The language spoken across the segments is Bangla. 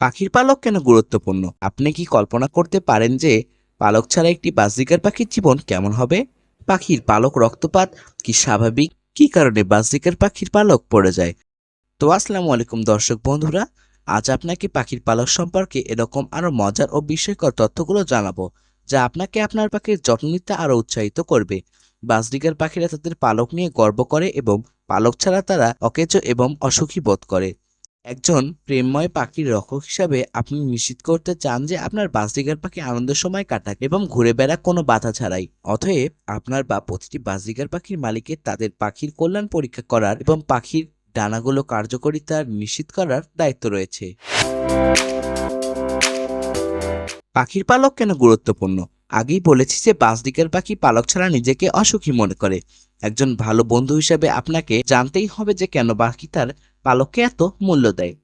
পাখির পালক কেন গুরুত্বপূর্ণ? আপনি কি কল্পনা করতে পারেন যে পালক ছাড়া একটি বাজরিকার পাখির জীবন কেমন হবে? পাখির পালক রক্তপাত কি স্বাভাবিক? কি কারণে বাজরিকার পাখির পালক পড়ে যায়? তো আসসালামু আলাইকুম দর্শক বন্ধুরা, আজ আপনাকে পাখির পালক সম্পর্কে এরকম আরও মজার ও বিস্ময়কর তথ্যগুলো জানাব, যা আপনাকে আপনার পাখির যত্ন নিতে আরও উৎসাহিত করবে। বাজরিকার পাখিরা তাদের পালক নিয়ে গর্ব করে এবং পালক ছাড়া তারা অকেজ এবং অসুখী বোধ করে। একজন প্রেমময় পাখির রক্ষক হিসাবে আপনি নিশ্চিত করতে চান যে আপনার বাজরিকার পাখি আনন্দের সময় কাটাক এবং ঘুরে বেড়াক কোনো বাধা ছাড়াই। অতএব আপনার বা প্রতিটি বাজরিকার পাখির মালিকের তাদের পাখির কল্যাণ পরীক্ষা করার এবং পাখির ডানাগুলো কার্যকরিতা নিশ্চিত করার দায়িত্ব রয়েছে। পাখির পালক কেন গুরুত্বপূর্ণ? আগেই বলেছি যে বাজরিকার পাখি পালক ছাড়া নিজেকে অসুখী মনে করে। একজন ভালো বন্ধু হিসেবে আপনাকে জানতেই হবে যে কেন পাখি তার পালককে এত মূল্য দেয়।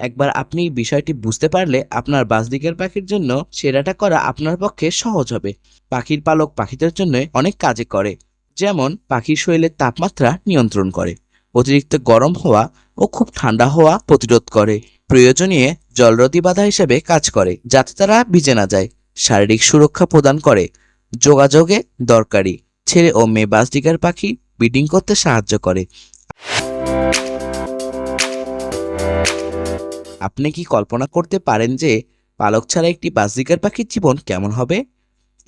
একবার আপনি বিষয়টি বুঝতে পারলে আপনার বাজদিকের পাখির জন্য সেরাটা করা আপনার পক্ষে সহজ হবে। পাখির পালক পাখিদের জন্য অনেক কাজে করে, যেমন পাখির শরীরের তাপমাত্রা নিয়ন্ত্রণ করে, অতিরিক্ত গরম হওয়া ও খুব ঠান্ডা হওয়া প্রতিরোধ করে, প্রয়োজনীয় জলরতি বাধা হিসেবে কাজ করে, যাতে তারা ভিজে না যায়, শারীরিক সুরক্ষা প্রদান করে, যোগাযোগে দরকারি, ছেলে ও মেয়ে বাজডিগার পাখি ব্রিডিং করতে সাহায্য করে। আপনি কি কল্পনা করতে পারেন যে পালক ছাড়া একটি বাজরিকার পাখির জীবন কেমন হবে?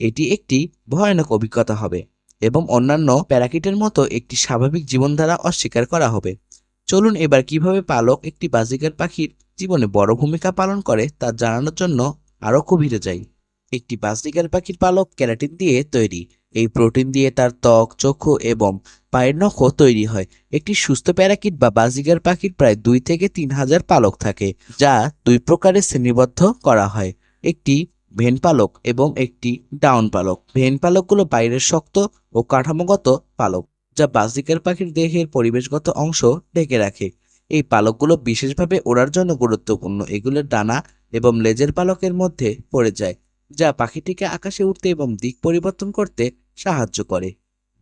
এটি একটি ভয়ানক অভিজ্ঞতা হবে এবং অন্যান্য প্যারাকিটের মতো একটি স্বাভাবিক জীবনধারা অস্বীকার করা হবে। চলুন এবার কীভাবে পালক একটি বাজরিকার পাখির জীবনে বড় ভূমিকা পালন করে তা জানানোর জন্য আরও গভীরে যাই। একটি বাজরিকার পাখির পালক ক্যারাটিন দিয়ে তৈরি। এই প্রোটিন দিয়ে তার ত্বক, চক্ষু এবং পায়ের নখও তৈরি হয়। একটি সুস্থ প্যারাকিট বা বাজিগার পাখির প্রায় দুই থেকে তিন হাজার পালক থাকে, যা দুই প্রকারে শ্রেণীবদ্ধ করা হয়। একটি ভেন পালক এবং একটি ডাউন পালক। ভেন পালকগুলো বাইরের শক্ত ও কাঠামোগত পালক, যা বাজিকার পাখির দেহের পরিবেশগত অংশ ঢেকে রাখে। এই পালকগুলো বিশেষভাবে ওড়ার জন্য গুরুত্বপূর্ণ। এগুলোর ডানা এবং লেজের পালকের মধ্যে পড়ে যায়, যা পাখিটিকে আকাশে উঠতে এবং দিক পরিবর্তন করতে সাহায্য করে।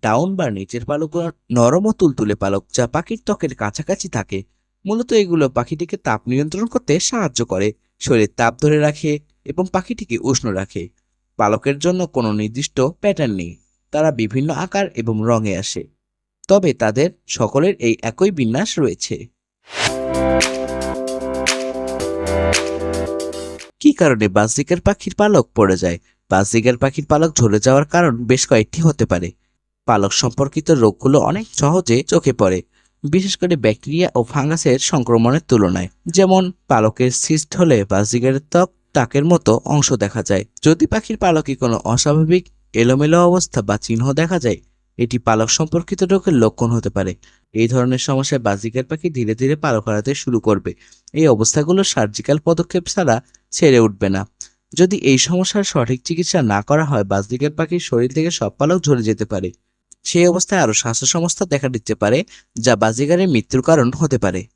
ডাউন বা নিচের পালকগুলো নরম ও তুলতুলে পালক যা পাখির ত্বকের কাছাকাছি থাকে, মূলত এগুলো পাখিটিকে তাপ নিয়ন্ত্রণ করতে সাহায্য করে, শরীরের তাপ ধরে রাখে এবং পাখিটিকে উষ্ণ রাখে। পালকের জন্য কোনো নির্দিষ্ট প্যাটার্ন নেই, তারা বিভিন্ন আকার এবং রঙে আসে, তবে তাদের সকলের এই একই বিন্যাস রয়েছে। কি কারণে বাজরিকার পাখির পালক পড়ে যায়? বাজরিকার পাখির পালক ঝরে যাওয়ার কারণ বেশ কয়েকটি হতে পারে। পালক সম্পর্কিত রোগগুলো অনেক সহজে চোখে পড়ে, বিশেষ করে ব্যাকটেরিয়া ও ফাঙ্গাসের সংক্রমণের তুলনায়। যেমন, পালকের সিস্ট হলে বাজরিকারের ত্বক, তাকের মতো অংশ দেখা যায়। যদি পাখির পালকে কোনো অস্বাভাবিক, এলোমেলো অবস্থা বা চিহ্ন দেখা যায়, এটি পালক সম্পর্কিত রোগের লক্ষণ হতে পারে। এই ধরনের সমস্যায় বাজিকার পাখি ধীরে ধীরে পালক হারাতে শুরু করবে। এই অবস্থাগুলো সার্জিক্যাল পদক্ষেপ ছাড়া ছেড়ে উঠবে না। যদি এই সমস্যার সঠিক চিকিৎসা না করা হয় বাজরিকার পাখির শরীর থেকে সব পালক ঝরে যেতে পারে। সেই অবস্থায় আরও স্বাস্থ্য সমস্যা দেখা দিতে পারে, যা বাজিগারের মৃত্যুর কারণ হতে পারে।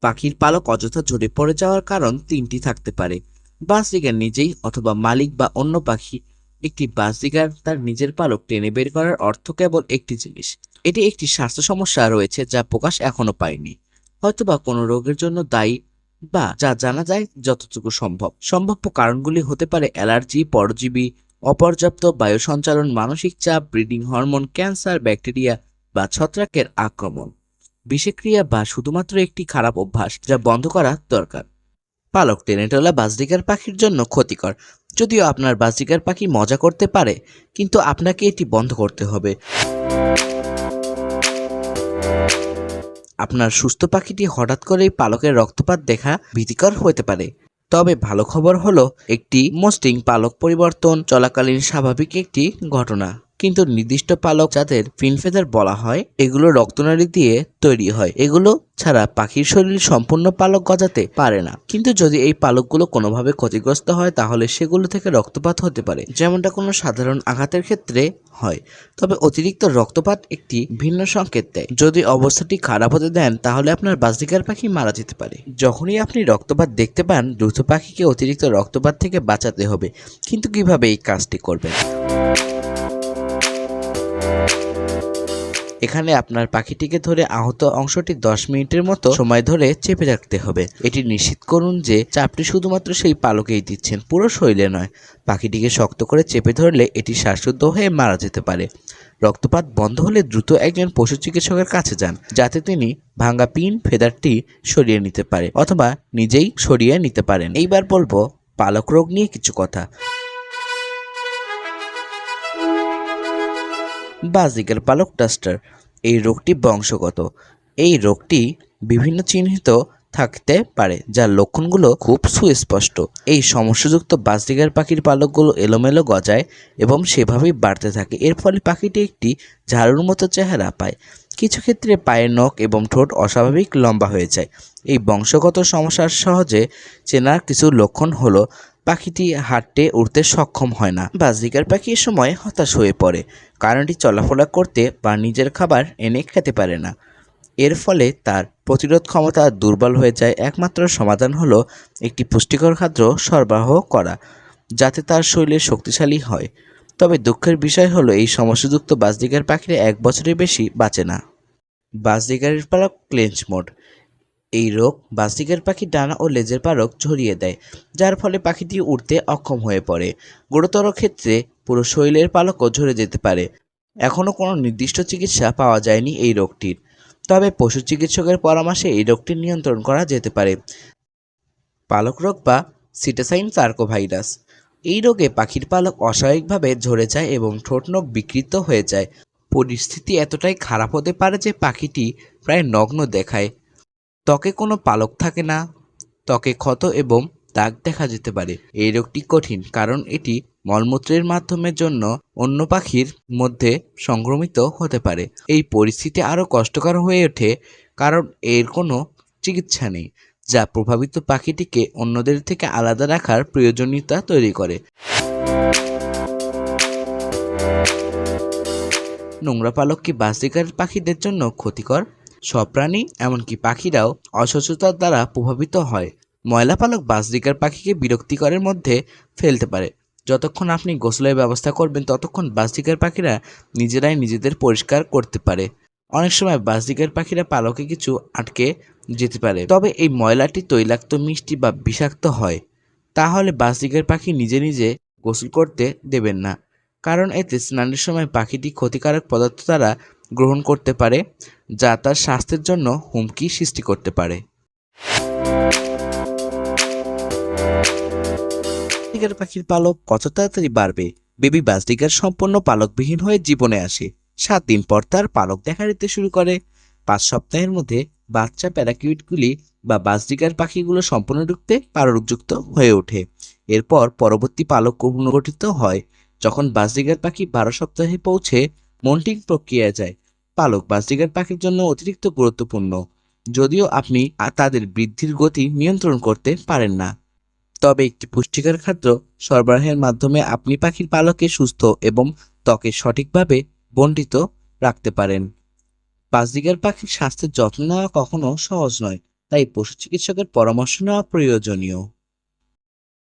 পাখির পালক অযথা ঝরে পড়ে যাওয়ার কারণ তিনটি থাকতে পারে। বাজরিগার নিজেই অথবা মালিক বা অন্য পাখি। একটি বাজরিগার তার নিজের পালক টেনে বের করার অর্থ কেবল একটি জিনিস। এটি একটি স্বাস্থ্য সমস্যা রয়েছে যা প্রকাশ এখনও পায়নি। হয়তোবা কোনো রোগের জন্য দায়ী বা যা জানা যায় যতটুকু সম্ভব। সম্ভাব্য কারণগুলি হতে পারে অ্যালার্জি, পরজীবী, অপর্যাপ্ত বায়ু সঞ্চালন মানসিক চাপ, ব্রিডিং হরমোন, ক্যান্সার, ব্যাকটেরিয়া বা ছত্রাকের আক্রমণ। বিষক্রিয়া বা শুধুমাত্র একটি খারাপ অভ্যাস যা বন্ধ করা দরকার। পালক টেনে তোলা বাজরিকার পাখির জন্য ক্ষতিকর। যদিও আপনার বাজরিকার পাখি মজা করতে পারে, কিন্তু আপনাকে এটি বন্ধ করতে হবে। আপনার সুস্থ পাখিটি হঠাৎ করেই পালকের রক্তপাত দেখা ভীতিকর হতে পারে। তবে ভালো খবর হলো, একটি মোস্টিং পালক পরিবর্তন চলাকালীন স্বাভাবিক একটি ঘটনা। কিন্তু নির্দিষ্ট পালক যাদের ফিনফেদার বলা হয়, এগুলো রক্তনালী দিয়ে তৈরি হয়। এগুলো ছাড়া পাখির শরীর সম্পূর্ণ পালক গজাতে পারে না। কিন্তু যদি এই পালকগুলো কোনোভাবে ক্ষতিগ্রস্ত হয়, তাহলে সেগুলো থেকে রক্তপাত হতে পারে, যেমনটা কোনো সাধারণ আঘাতের ক্ষেত্রে হয়। তবে অতিরিক্ত রক্তপাত একটি ভিন্ন সংকেত দেয়। যদি অবস্থাটি খারাপ হতে দেন, তাহলে আপনার বাজরিকার পাখি মারা যেতে পারে। যখনই আপনি রক্তপাত দেখতে পান, দ্রুত পাখিকে অতিরিক্ত রক্তপাত থেকে বাঁচাতে হবে। কিন্তু কীভাবে এই কাজটি করবেন? এখানে আপনার পাখিটিকে ধরে আহত অংশটি দশ মিনিটের মতো সময় ধরে চেপে রাখতে হবে। এটি নিশ্চিত করুন যে চাপটি শুধুমাত্র সেই পালকেই দিচ্ছেন, পুরো শরীরে নয়। পাখিটিকে শক্ত করে চেপে ধরলে এটি শ্বাসরুদ্ধ হয়ে মারা যেতে পারে। রক্তপাত বন্ধ হলে দ্রুত একজন পশু চিকিৎসকের কাছে যান, যাতে তিনি ভাঙ্গা পিন, ফেদারটি সরিয়ে নিতে পারে অথবা নিজেই সরিয়ে নিতে পারেন। এইবার বলব, পালক রোগ নিয়ে কিছু কথা। বাজিকার পালক ডাস্টার। এই রোগটি বংশগত। এই রোগটি বিভিন্ন চিহ্নিত থাকতে পারে, যার লক্ষণগুলো খুব সুস্পষ্ট। এই সমস্যাযুক্ত বাজরিগার পাখির পালকগুলো এলোমেলো গজায় এবং সেভাবেই বাড়তে থাকে। এর ফলে পাখিটি একটি ঝাড়ুর মতো চেহারা পায়। কিছু ক্ষেত্রে পায়ের নখ এবং ঠোঁট অস্বাভাবিক লম্বা হয়ে যায়। এই বংশগত সমস্যার সহজে চেনার কিছু লক্ষণ হলো পাখিটি হাঁটতে উঠতে সক্ষম হয় না বাজরিকার পাখি এ সময় হতাশ হয়ে পড়ে। কারণ এটি চলাফেরা করতে বা নিজের খাবার এনে খেতে পারে না। এর ফলে তার প্রতিরোধ ক্ষমতা দুর্বল হয়ে যায়। একমাত্র সমাধান হলো একটি পুষ্টিকর খাদ্য সরবরাহ করা, যাতে তার শরীরে শক্তিশালী হয়। তবে দুঃখের বিষয় হলো এই সমস্যাযুক্ত বাজরিকার পাখিরা এক বছরের বেশি বাঁচে না। বাজরিকারের পালক ক্লেঞ্চ মোড। এই রোগ বাজরিকার পাখির ডানা ও লেজের পালক ঝরিয়ে দেয়, যার ফলে পাখিটি উড়তে অক্ষম হয়ে পড়ে। গুরুতর ক্ষেত্রে পুরো শরীরের পালকও ঝরে যেতে পারে। এখনও কোনো নির্দিষ্ট চিকিৎসা পাওয়া যায়নি এই রোগটির। তবে পশু চিকিৎসকের পরামর্শে এই রোগটি নিয়ন্ত্রণ করা যেতে পারে। পালক রোগ বা সিটাসাইন সার্কোভাইরাস। এই রোগে পাখির পালক অস্বাভাবিকভাবে ঝরে যায় এবং ঠোঁট নখ বিকৃত হয়ে যায়। পরিস্থিতি এতটাই খারাপ হতে পারে যে পাখিটি প্রায় নগ্ন দেখায়। ত্বকে কোনো পালক থাকে না, ত্বকে ক্ষত এবং দাগ দেখা যেতে পারে। এই রোগটি কঠিন কারণ এটি মলমূত্রের মাধ্যমের জন্য অন্য পাখির মধ্যে সংক্রমিত হতে পারে। এই পরিস্থিতি আরও কষ্টকর হয়ে ওঠে কারণ এর কোনো চিকিৎসা নেই, যা প্রভাবিত পাখিটিকে অন্যদের থেকে আলাদা রাখার প্রয়োজনীয়তা তৈরি করে। নোংরা পালক কি বাসিকার পাখিদের জন্য ক্ষতিকর সব প্রাণী, এমনকি পাখিরাও অসুস্থতার দ্বারা প্রভাবিত হয়। ময়লা পালক বাসরিকার পাখিকে বিরক্তিকরের মধ্যে ফেলতে পারে। যতক্ষণ আপনি গোসলের ব্যবস্থা করবেন, ততক্ষণ বাসরিকার পাখিরা নিজেরাই নিজেদের পরিষ্কার করতে পারে। অনেক সময় বাসরিকার পাখিরা পালকে কিছু আটকে যেতে পারে। তবে এই ময়লাটি তৈলাক্ত, মিষ্টি বা বিষাক্ত হয়। তাহলে বাসরিকার পাখি নিজে নিজে গোসল করতে দেবেন না। কারণ এতে স্নানের সময় পাখিটি ক্ষতিকারক পদার্থ দ্বারা গ্রহণ করতে পারে, যা তার স্বাস্থ্যের জন্য হুমকি সৃষ্টি করতে পারে। বাজরিকার পাখির পালক কত তাড়াতাড়ি বাড়বে? বেবি বাজরিকার সম্পূর্ণ পালকবিহীন হয়ে জীবনে আসে। সাত দিন পর তার পালক দেখা দিতে শুরু করে। পাঁচ সপ্তাহের মধ্যে বাচ্চা প্যারাকিউটগুলি বা বাজরিকার পাখিগুলো সম্পূর্ণ সম্পূর্ণরূপে পালকযুক্ত হয়ে ওঠে। এরপর পরবর্তী পালক পুনর্গঠিত হয়। যখন বাজরিকার পাখি বারো সপ্তাহে পৌঁছে মন্টিং প্রক্রিয়া যায়। পালক বাজরিকার পাখির জন্য অতিরিক্ত গুরুত্বপূর্ণ, যদিও আপনি তাদের বৃদ্ধির গতি নিয়ন্ত্রণ করতে পারেন না। তবে একটি পুষ্টিকর খাদ্য সরবরাহের মাধ্যমে আপনি পাখির পালকে সুস্থ এবং ত্বকে সঠিকভাবে বন্টিত রাখতে পারেন। বাজরিকার পাখির স্বাস্থ্যের যত্ন নেওয়া কখনো সহজ নয়, তাই পশু চিকিৎসকের পরামর্শ নেওয়া প্রয়োজনীয়।